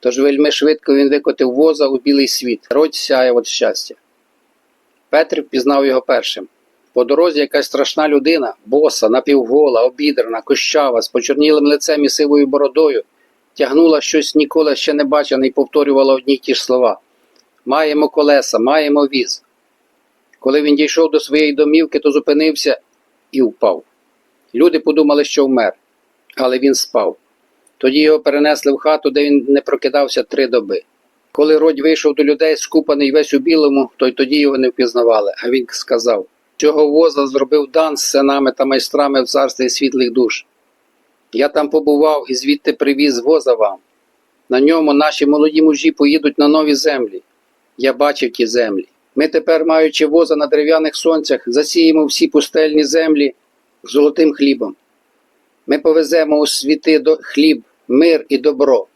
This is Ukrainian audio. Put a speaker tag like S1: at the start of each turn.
S1: Тож вельми швидко він викотив воза у білий світ. Роть сяяв від щастя. Петр впізнав його першим. По дорозі якась страшна людина, боса, напівгола, обідрана, кощава, з почорнілим лицем і сивою бородою, тягнула щось ніколи ще не бачене і повторювала одні й ті ж слова. Маємо колеса, маємо віз. Коли він дійшов до своєї домівки, то зупинився і впав. Люди подумали, що вмер, але він спав. Тоді його перенесли в хату, де він не прокидався три доби. Коли Родь вийшов до людей, скупаний весь у білому, то й тоді його не впізнавали, а він сказав Цього воза зробив дан з синами та майстрами в царстві світлих душ. Я там побував і звідти привіз воза вам. На ньому наші молоді мужі поїдуть на нові землі. Я бачив ті землі. Ми тепер, маючи воза на дерев'яних сонцях, засіємо всі пустельні землі золотим хлібом. Ми повеземо у світи до хліб, мир і добро.